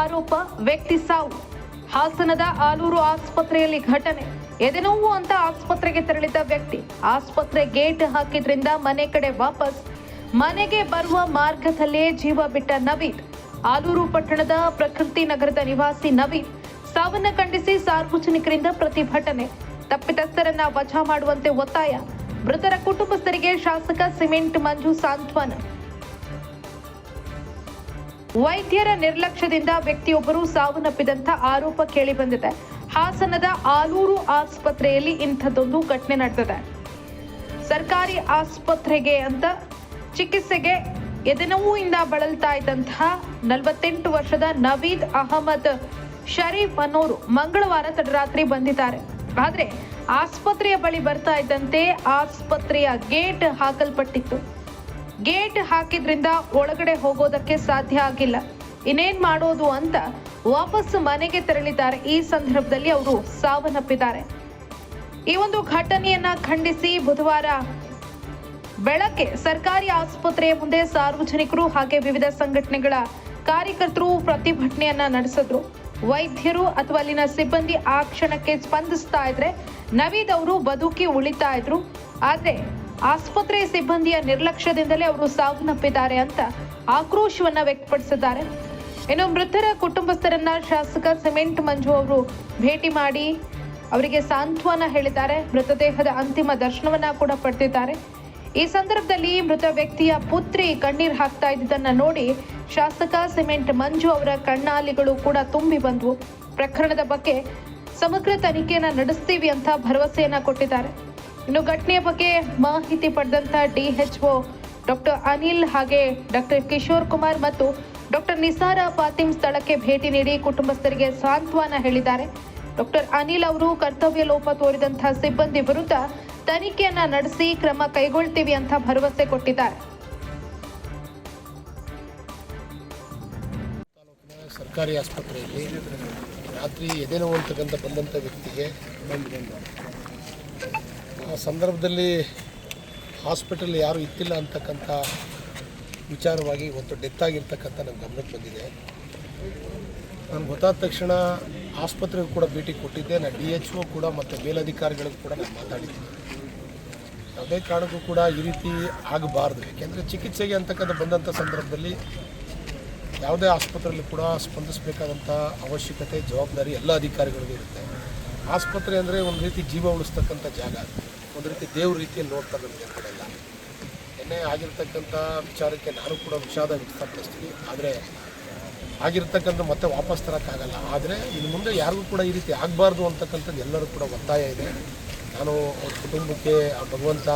ಆರೋಪ ವ್ಯಕ್ತಿ ಸಾವು. ಹಾಸನದ ಆಲೂರು ಆಸ್ಪತ್ರೆಯಲ್ಲಿ ಘಟನೆ. ಎದೆನೋವು ಅಂತ ಆಸ್ಪತ್ರೆಗೆ ತೆರಳಿದ್ದ ವ್ಯಕ್ತಿ. ಆಸ್ಪತ್ರೆ ಗೇಟ್ ಹಾಕಿದ್ರಿಂದ ಮನೆ ಕಡೆ ವಾಪಸ್. ಮನೆಗೆ ಬರುವ ಮಾರ್ಗದಲ್ಲೇ ಜೀವ ಬಿಟ್ಟ ನವೀದ್ ಆಲೂರು ಪಟ್ಟಣದ ಪ್ರಕೃತಿ ನಗರದ ನಿವಾಸಿ ನವೀದ್ ಸಾವನ್ನ ಖಂಡಿಸಿ ಸಾರ್ವಜನಿಕರಿಂದ ಪ್ರತಿಭಟನೆ. ತಪ್ಪಿತಸ್ಥರನ್ನ ವಜಾ ಮಾಡುವಂತೆ ಒತ್ತಾಯ. ಮೃತರ ಕುಟುಂಬಸ್ಥರಿಗೆ ಶಾಸಕ ಸಿಮೆಂಟ್ ಮಂಜು ಸಾಂತ್ವನ. ವೈದ್ಯರ ನಿರ್ಲಕ್ಷ್ಯದಿಂದ ವ್ಯಕ್ತಿಯೊಬ್ಬರು ಸಾವನ್ನಪ್ಪಿದಂತ ಆರೋಪ ಕೇಳಿಬಂದಿದೆ ಹಾಸನದ ಆಲೂರು ಆಸ್ಪತ್ರೆಯಲ್ಲಿ ಇಂಥದ್ದೊಂದು ಘಟನೆ ನಡೆದಿದೆ. ಸರ್ಕಾರಿ ಆಸ್ಪತ್ರೆಗೆ ಅಂತ ಚಿಕಿತ್ಸೆಗೆ ಎದೆನೋವಿಂದ ಬಳಲ್ತಾ ಇದ್ದಂತಹ ನಲವತ್ತೆಂಟು ವರ್ಷದ ನವೀದ್ ಅಹಮದ್ ಶರೀಫ್ ಅನ್ನೋರು ಮಂಗಳವಾರ ತಡರಾತ್ರಿ ಬಂದಿದ್ದಾರೆ. ಆದ್ರೆ ಆಸ್ಪತ್ರೆಯ ಬಳಿ ಬರ್ತಾ ಇದ್ದಂತೆ ಆಸ್ಪತ್ರೆಯ ಗೇಟ್ ಹಾಕಲ್ಪಟ್ಟಿತ್ತು. ಗೇಟ್ ಹಾಕಿದ್ರಿಂದ ಒಳಗಡೆ ಹೋಗೋದಕ್ಕೆ ಸಾಧ್ಯ ಆಗಿಲ್ಲ. ಇನ್ನೇನ್ ಮಾಡೋದು ಅಂತ ವಾಪಸ್ ಮನೆಗೆ ತೆರಳಿದ್ದಾರೆ. ಈ ಸಂದರ್ಭದಲ್ಲಿ ಅವರು ಸಾವನ್ನಪ್ಪಿದ್ದಾರೆ. ಈ ಒಂದು ಘಟನೆಯನ್ನ ಖಂಡಿಸಿ ಬುಧವಾರ ಬೆಳಗ್ಗೆ ಸರ್ಕಾರಿ ಆಸ್ಪತ್ರೆಯ ಮುಂದೆ ಸಾರ್ವಜನಿಕರು ಹಾಗೆ ವಿವಿಧ ಸಂಘಟನೆಗಳ ಕಾರ್ಯಕರ್ತರು ಪ್ರತಿಭಟನೆಯನ್ನ ನಡೆಸಿದ್ರು. ವೈದ್ಯರು ಅಥವಾ ಅಲ್ಲಿನ ಸಿಬ್ಬಂದಿ ಆ ಕ್ಷಣಕ್ಕೆ ಸ್ಪಂದಿಸ್ತಾ ಇದ್ರೆ ನವೀದ್ ಅವರು ಬದುಕಿ ಉಳಿತಾ ಇದ್ರು. ಆದ್ರೆ ಆಸ್ಪತ್ರೆ ಸಿಬ್ಬಂದಿಯ ನಿರ್ಲಕ್ಷ್ಯದಿಂದಲೇ ಅವರು ಸಾವನ್ನಪ್ಪಿದ್ದಾರೆ ಅಂತ ಆಕ್ರೋಶವನ್ನ ವ್ಯಕ್ತಪಡಿಸಿದ್ದಾರೆ. ಇನ್ನು ಮೃತರ ಕುಟುಂಬಸ್ಥರನ್ನ ಶಾಸಕ ಸಿಮೆಂಟ್ ಮಂಜು ಅವರು ಭೇಟಿ ಮಾಡಿ ಅವರಿಗೆ ಸಾಂತ್ವನ ಹೇಳಿದ್ದಾರೆ. ಮೃತದೇಹದ ಅಂತಿಮ ದರ್ಶನವನ್ನ ಕೂಡ ಪಡೆದಿದ್ದಾರೆ. ಈ ಸಂದರ್ಭದಲ್ಲಿ ಮೃತ ವ್ಯಕ್ತಿಯ ಪುತ್ರಿ ಕಣ್ಣೀರು ಹಾಕ್ತಾ ಇದ್ದನ್ನ ನೋಡಿ ಶಾಸಕ ಸಿಮೆಂಟ್ ಮಂಜು ಅವರ ಕಣ್ಣಾಲಿಗಳು ಕೂಡ ತುಂಬಿ ಬಂದವು. ಪ್ರಕರಣದ ಬಗ್ಗೆ ಸಮಗ್ರ ತನಿಖೆಯನ್ನ ನಡೆಸ್ತೀವಿ ಅಂತ ಭರವಸೆಯನ್ನ ಕೊಟ್ಟಿದ್ದಾರೆ. ಇನ್ನು ಘಟನೆಯ ಬಗ್ಗೆ ಮಾಹಿತಿ ಪಡೆದಂತ ಡಿಎಚ್ಒ ಡಾಕ್ಟರ್ ಅನಿಲ್ ಹಾಗೆ ಡಾಕ್ಟರ್ ಕಿಶೋರ್ ಕುಮಾರ್ ಮತ್ತು ಡಾಕ್ಟರ್ ನಿಸಾರ ಫಾತಿಮ್ ಸ್ಥಳಕ್ಕೆ ಭೇಟಿ ನೀಡಿ ಕುಟುಂಬಸ್ಥರಿಗೆ ಸಾಂತ್ವನ ಹೇಳಿದ್ದಾರೆ. ಡಾಕ್ಟರ್ ಅನಿಲ್ ಅವರು ಕರ್ತವ್ಯ ಲೋಪ ತೋರಿದಂತಹ ಸಿಬ್ಬಂದಿ ವಿರುದ್ಧ ತನಿಖೆಯನ್ನ ನಡೆಸಿ ಕ್ರಮ ಕೈಗೊಳ್ತೀವಿ ಅಂತ ಭರವಸೆ ಕೊಟ್ಟಿದ್ದಾರೆ. ಸರ್ಕಾರಿ ಆಸ್ಪತ್ರೆಯಲ್ಲಿ ರಾತ್ರಿ ಎದೆನೋವು ಅಂತಕ್ಕಂಥ ಬಂದಂಥ ವ್ಯಕ್ತಿಗೆ ಆ ಸಂದರ್ಭದಲ್ಲಿ ಹಾಸ್ಪಿಟಲ್ ಯಾರೂ ಇತ್ತಿಲ್ಲ ಅಂತಕ್ಕಂಥ ವಿಚಾರವಾಗಿ ಇವತ್ತು ಡೆತ್ ಆಗಿರ್ತಕ್ಕಂಥ ನನ್ನ ಗಮನಕ್ಕೆ ಬಂದಿದೆ. ನಾನು ಗೊತ್ತಾದ ತಕ್ಷಣ ಆಸ್ಪತ್ರೆಗೂ ಕೂಡ ಭೇಟಿ ಕೊಟ್ಟಿದ್ದೆ. ನಾನು ಡಿ ಎಚ್ ಒ ಕೂಡ ಮತ್ತು ಮೇಲಧಿಕಾರಿಗಳಿಗೂ ಕೂಡ ನಾನು ಮಾತಾಡಿದ್ದೆ. ಯಾವುದೇ ಕಾರಣಕ್ಕೂ ಕೂಡ ಈ ರೀತಿ ಆಗಬಾರ್ದು. ಯಾಕೆಂದರೆ ಚಿಕಿತ್ಸೆಗೆ ಅಂತಕ್ಕಂಥ ಬಂದಂಥ ಸಂದರ್ಭದಲ್ಲಿ ಯಾವುದೇ ಆಸ್ಪತ್ರೆಯಲ್ಲಿ ಕೂಡ ಸ್ಪಂದಿಸಬೇಕಾದಂಥ ಅವಶ್ಯಕತೆ, ಜವಾಬ್ದಾರಿ ಎಲ್ಲ ಅಧಿಕಾರಿಗಳಿಗೂ ಇರುತ್ತೆ. ಆಸ್ಪತ್ರೆ ಅಂದರೆ ಒಂದು ರೀತಿ ಜೀವ ಉಳಿಸ್ತಕ್ಕಂಥ ಜಾಗ. ಒಂದು ರೀತಿ ದೇವ್ರ ರೀತಿಯಲ್ಲಿ ನೋಡ್ತಾರೆ ನಮಗೆ ಆ ಕಡೆ ಎಣ್ಣೆ ಆಗಿರ್ತಕ್ಕಂಥ ವಿಚಾರಕ್ಕೆ ನಾನು ಕೂಡ ವಿಷಾದ ವ್ಯಕ್ತಪಡಿಸ್ತೀನಿ. ಆದರೆ, ಆಗಿರ್ತಕ್ಕಂಥ ಮತ್ತೆ ವಾಪಸ್ ತರೋಕ್ಕಾಗಲ್ಲ. ಆದರೆ ಇನ್ನು ಮುಂದೆ ಯಾರಿಗೂ ಕೂಡ ಈ ರೀತಿ ಆಗಬಾರ್ದು ಅಂತಕ್ಕಂಥದ್ದು ಎಲ್ಲರೂ ಕೂಡ ಒತ್ತಾಯ ಇದೆ. ನಾನು ಅವ್ರ ಕುಟುಂಬಕ್ಕೆ, ಆ ಭಗವಂತ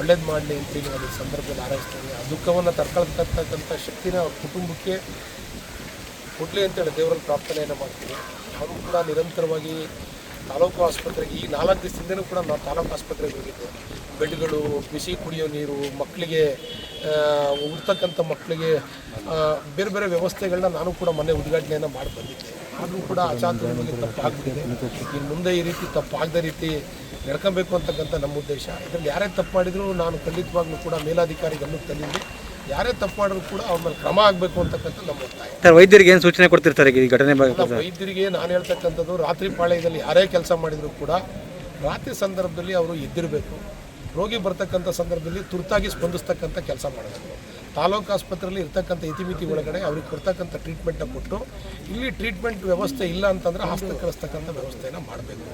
ಒಳ್ಳೇದು ಮಾಡಲಿ ಅಂತೇಳಿ ಒಂದು ಸಂದರ್ಭದಲ್ಲಿ ಆರೈಸ್ತೀನಿ ಆ ದುಃಖವನ್ನು ತರ್ಕೊಳ್ತಕ್ಕಂಥ ಶಕ್ತಿನ ಅವ್ರ ಕುಟುಂಬಕ್ಕೆ ಕೊಡಲಿ ಅಂತೇಳಿ ದೇವರಲ್ಲಿ ಪ್ರಾರ್ಥನೆಯನ್ನು ಮಾಡ್ತೀವಿ. ಅವರು ಕೂಡ ನಿರಂತರವಾಗಿ ತಾಲೂಕು ಆಸ್ಪತ್ರೆಗೆ ಈ ನಾಲ್ಕು ದಿವಸದಿಂದನೂ ಕೂಡ ನಾವು ತಾಲೂಕು ಆಸ್ಪತ್ರೆಗೆ ಹೋಗಿದ್ದೆ ಬೆಡ್ಗಳು, ಬಿಸಿ ಕುಡಿಯೋ ನೀರು, ಮಕ್ಕಳಿಗೆ ಹುಡ್ತಕ್ಕಂಥ ಮಕ್ಕಳಿಗೆ ಬೇರೆ ಬೇರೆ ವ್ಯವಸ್ಥೆಗಳನ್ನ ನಾನು ಕೂಡ ಮೊನ್ನೆ ಉದ್ಘಾಟನೆಯನ್ನು ಮಾಡಿ ಬಂದಿದ್ದೆ. ಆದರೂ ಕೂಡ ಅಚಾತುರ್ಯವಾಗಿ ತಪ್ಪಾಗ್ತಿದೆ ಇನ್ನು ಮುಂದೆ ಈ ರೀತಿ ತಪ್ಪಾಗದ ರೀತಿ ನಡ್ಕೊಬೇಕು ಅಂತಕ್ಕಂಥ ನಮ್ಮ ಉದ್ದೇಶ. ಇದರಲ್ಲಿ ಯಾರೇ ತಪ್ಪು ಮಾಡಿದರೂ ನಾನು ಖಂಡಿತವಾಗ್ಲೂ ಕೂಡ ಮೇಲಾಧಿಕಾರಿ ಗಮನಕ್ಕೆ ತಂದಿದ್ದೆ ಯಾರೇ ತಪ್ಪು ಮಾಡಿದ್ರು ಕೂಡ ಅವ್ರ ಮೇಲೆ ಕ್ರಮ ಆಗಬೇಕು ಅಂತಕ್ಕಂಥ ನಮ್ಮ ಒತ್ತಾಯ. ಸರ್ ವೈದ್ಯರಿಗೆ ಏನು ಸೂಚನೆ ಕೊಡ್ತಿರ್ತಾರೆ ಈ ಘಟನೆ ಬಗ್ಗೆ? ವೈದ್ಯರಿಗೆ ನಾನು ಹೇಳ್ತಕ್ಕಂಥದ್ದು ರಾತ್ರಿ ಪಾಳ್ಯದಲ್ಲಿ ಯಾರೇ ಕೆಲಸ ಮಾಡಿದರೂ ಕೂಡ ರಾತ್ರಿ ಸಂದರ್ಭದಲ್ಲಿ ಅವರು ಎದ್ದಿರಬೇಕು. ರೋಗಿ ಬರ್ತಕ್ಕಂಥ ಸಂದರ್ಭದಲ್ಲಿ ತುರ್ತಾಗಿ ಸ್ಪಂದಿಸ್ತಕ್ಕಂಥ ಕೆಲಸ ಮಾಡಬೇಕು. ತಾಲೂಕು ಆಸ್ಪತ್ರೆಯಲ್ಲಿ ಇರ್ತಕ್ಕಂಥ ಇತಿಮಿತಿ ಒಳಗಡೆ ಅವ್ರಿಗೆ ಕೊಡ್ತಕ್ಕಂಥ ಟ್ರೀಟ್ಮೆಂಟ್ನ ಕೊಟ್ಟು ಇಲ್ಲಿ ಟ್ರೀಟ್ಮೆಂಟ್ ವ್ಯವಸ್ಥೆ ಇಲ್ಲ ಅಂತಂದರೆ ಹಾಸ್ಪಿಟಲ್ ಕಳಿಸ್ತಕ್ಕಂಥ ವ್ಯವಸ್ಥೆನ ಮಾಡಬೇಕು.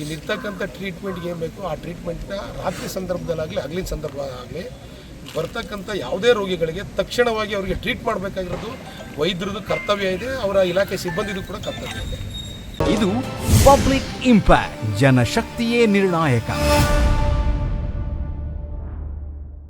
ಇಲ್ಲಿ ಇರ್ತಕ್ಕಂಥ ಟ್ರೀಟ್ಮೆಂಟ್ಗೆ ಏನು ಬೇಕು? ಆ ಟ್ರೀಟ್ಮೆಂಟ್ನ ರಾತ್ರಿ ಸಂದರ್ಭದಲ್ಲಾಗಲಿ ಹಗಲಿನ ಸಂದರ್ಭ ಆಗಲಿ ಬರ್ತಕ್ಕಂಥ ಯಾವುದೇ ರೋಗಿಗಳಿಗೆ ತಕ್ಷಣವಾಗಿ ಅವರಿಗೆ ಟ್ರೀಟ್ ಮಾಡಬೇಕಾಗಿರೋದು ವೈದ್ಯರದು ಕರ್ತವ್ಯ ಇದೆ, ಅವರ ಇಲಾಖೆ ಸಿಬ್ಬಂದಿದು ಕೂಡ ಕರ್ತವ್ಯ ಇದೆ. ಇದು ಪಬ್ಲಿಕ್ ಇಂಪ್ಯಾಕ್ಟ್ ಜನಶಕ್ತಿಯೇ ನಿರ್ಣಾಯಕ.